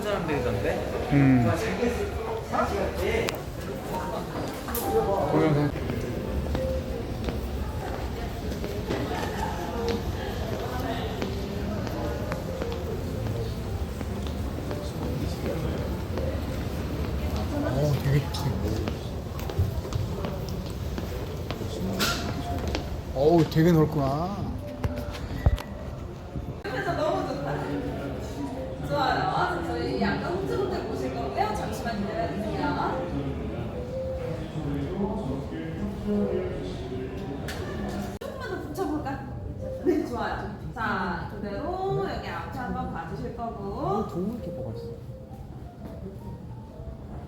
하는 사람들이던데. 음. 동영상. 어, 되게 어우, 되게 넓구나. 그래서 너무 좋다. 좋아요. 저희 약간 홍수분들 보실 거고요. 잠시만 기다려주세요. 조금만 더 붙여볼까? 네, 좋아요. 자, 그대로 여기 앞에 한번 봐주실 거고. 동물 개뽀가 있어.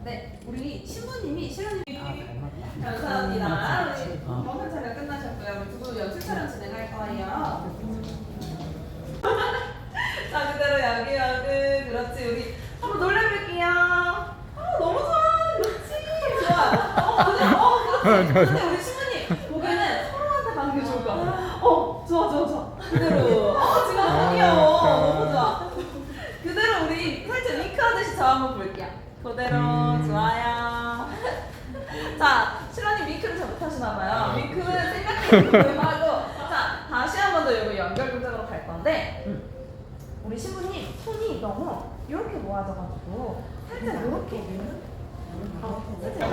네, 우리 신부님이 신부님이 감사합니다. 우리 검은 촬영 끝나셨고요. 우리 두분 연출 촬영 진행할 거예요. 자, 그대로 여기 여기 그렇지. 우리 한번 놀래볼게요. 아, 너무 좋아. 그렇지. 좋아. 어, 근데, 어, 그렇지. 근데 우리 그대로 우리 살짝 윙크하듯이 저 한번 볼게요. 그대로 좋아요. 자, 신랑님 윙크를 잘 못하시나봐요. 윙크는 생각해 하고 자, 다시 한 번더 이거 연결 동작으로 갈 건데 우리 신부님 손이 너무 이렇게 모아져가지고 살짝 이렇게 어, 살짝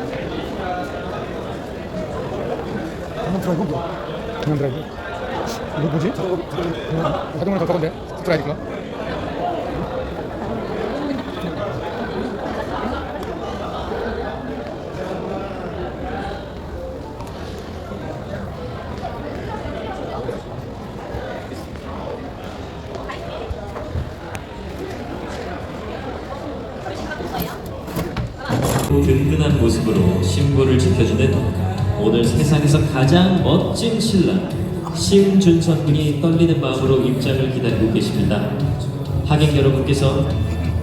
한번 드라이브 뭐야? 한번 드라이브. 이거 뭐지? 자동으로 더 저건데? 드라이브가? 든든한 모습으로 신부를 지켜주는 오늘 세상에서 가장 멋진 신랑 심준선 군이 떨리는 마음으로 입장을 기다리고 계십니다. 하객 여러분께서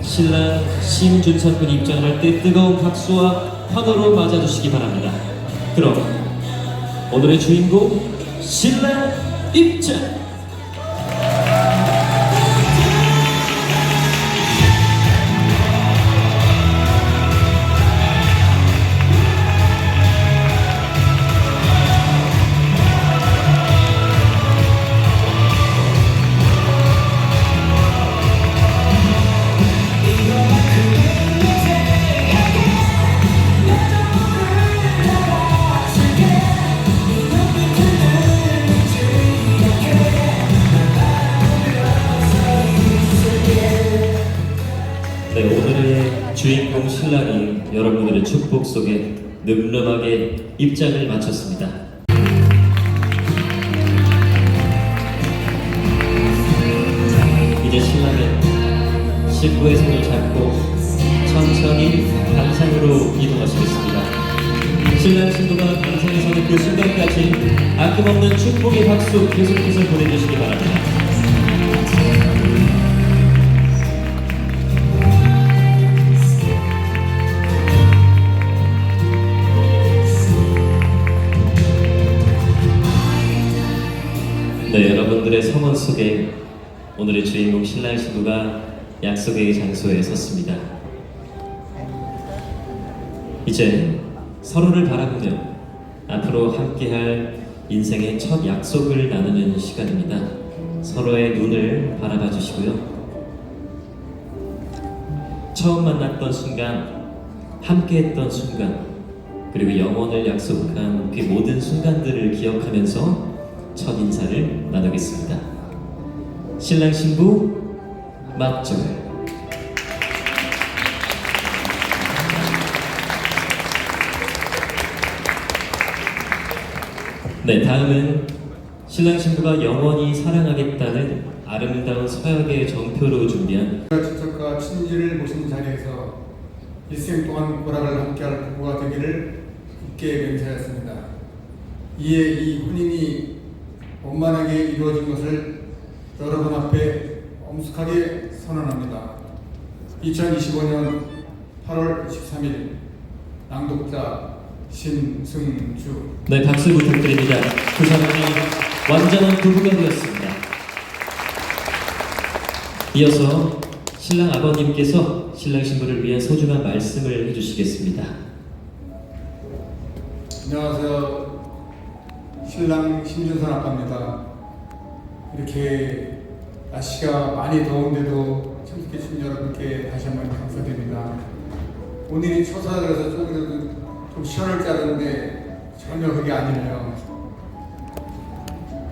신랑 심준선 군 입장할 때 뜨거운 박수와 환호로 맞아주시기 바랍니다. 그럼 오늘의 주인공 신랑 입장! 축복 속에 늠름하게 입장을 마쳤습니다. 이제 신랑은 신부의 손을 잡고 천천히 단상으로 이동하시겠습니다. 신랑 신부가 단상에 서는 그 순간까지 아낌없는 축복의 박수 계속해서 보내 오늘의 주인공 신랑 신부가 약속의 장소에 섰습니다. 이제 서로를 바라보며 앞으로 함께할 인생의 첫 약속을 나누는 시간입니다. 서로의 눈을 바라봐 주시고요. 처음 만났던 순간, 함께했던 순간, 그리고 영원을 약속한 그 모든 순간들을 기억하면서 첫 인사를 나누겠습니다. 신랑 신부 맞절. 네, 다음은 신랑 신부가 영원히 사랑하겠다는 아름다운 서약의 정표로 준비한 직접과 친지를 모신 자리에서 일생 동안 보락을 함께할 부부가 되기를 굳게 맹세하였습니다. 이에 이 혼인이 원만하게 이루어진 것을 여러분 앞에 엄숙하게 선언합니다. 2025년 8월 23일 낭독자 신승주 네, 박수 부탁드립니다. 그 사람이 완전한 부부가 되었습니다. 이어서 신랑 아버님께서 신랑 신부를 위한 소중한 말씀을 해주시겠습니다. 안녕하세요. 신랑 신준선 아빠입니다. 이렇게 날씨가 많이 더운데도 참석해 주신 여러분께 다시 한번 감사드립니다. 오늘이 초사라서 조금이라도 좀 시원할 줄 알았는데 전혀 그게 아니네요.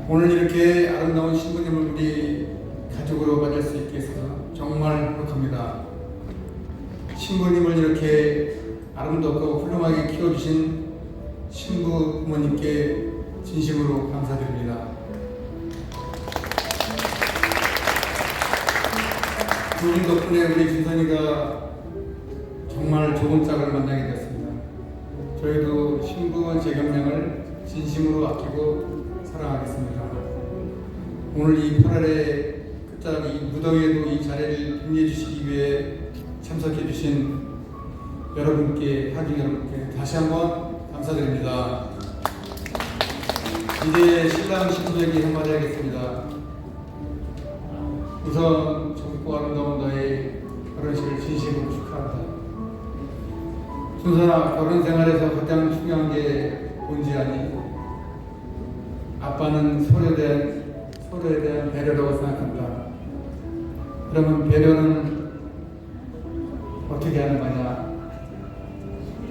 오늘 이렇게 아름다운 신부님을 우리 가족으로 맞을 수 있게 해서 정말 행복합니다. 신부님을 이렇게 아름답고 훌륭하게 키워주신 신부 부모님께 진심으로 감사드립니다. 두분 덕분에 우리 준선이가 정말 좋은 짝을 만나게 되었습니다. 저희도 신부 재경량을 진심으로 아끼고 사랑하겠습니다. 오늘 이 8월의 끝자락 이 무더위에도 이 자리를 빛내 주시기 위해 참석해 주신 여러분께 하객 여러분께 다시 한번 감사드립니다. 이제 신랑 신부에게 한마디 하겠습니다. 우선 젊고 아름다운 너의 결혼식을 진심으로 축하한다. 순선아 결혼 생활에서 가장 중요한 게 뭔지 아니? 아빠는 서로에 대한 서로에 대한 배려라고 생각한다. 그러면 배려는 어떻게 하는 거냐?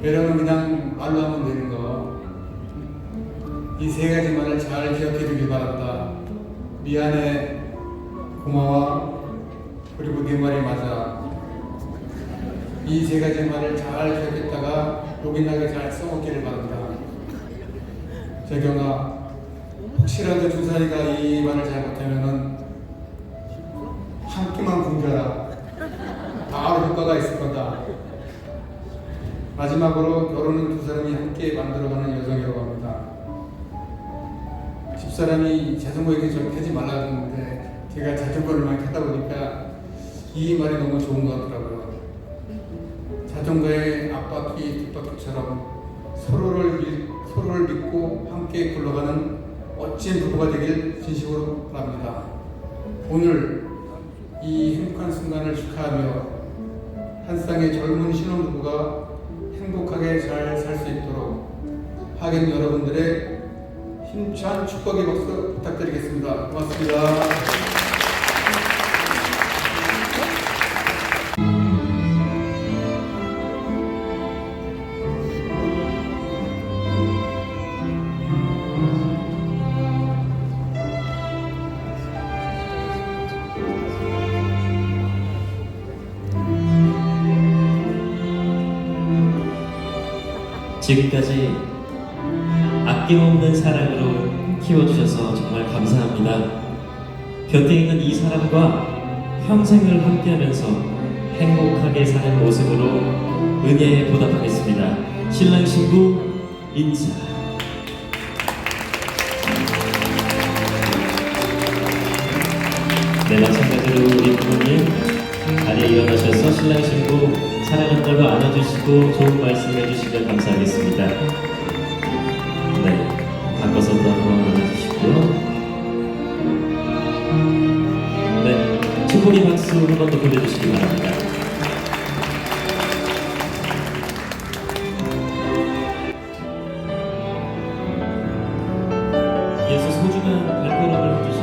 배려는 그냥 말로 하면 되는 거. 이 세 가지 말을 잘 기억해 주길 바란다. 미안해, 고마워, 그리고 네 말이 맞아. 이 세 가지 말을 잘 기억했다가 요긴하게 잘 써먹기를 바란다. 재경아, 혹시라도 주사위가 이 말을 잘못하면은 한 끼만 굶겨라. 바로 효과가 있을 거다. 마지막으로 결혼은 두 사람이 함께 만들어가는 여정이라고 합니다. 집사람이 자전거 얘기 좀 타지 말라 그러는데 제가 자전거를 많이 타다 보니까 이 말이 너무 좋은 것 같더라고요. 자전거의 앞바퀴, 뒷바퀴처럼 서로를, 믿, 서로를 믿고 함께 굴러가는 멋진 부부가 되길 진심으로 바랍니다. 오늘 이 행복한 순간을 축하하며 한 쌍의 젊은 신혼부부가 행복하게 잘 살 수 있도록 하객 여러분들의 힘찬 축복의 박수 부탁드리겠습니다. 고맙습니다. 지금까지 아낌없는 사랑으로 키워주셔서 정말 감사합니다. 곁에 있는 이 사람과 평생을 함께하면서 행복하게 사는 모습으로 은혜에 보답하겠습니다. 신랑 신부 인사. 네, 마찬가지로 우리 부모님 자리에 일어나셔서 신랑 신부 사랑한다고 안아주시고 좋은 말씀 해주시면 감사하겠습니다. 네, 바꿔서도 한번 안아주시고요. 네, 축복의 박수 한 번 더 보내주시기 바랍니다. 예수 소중한 발걸음을 해주시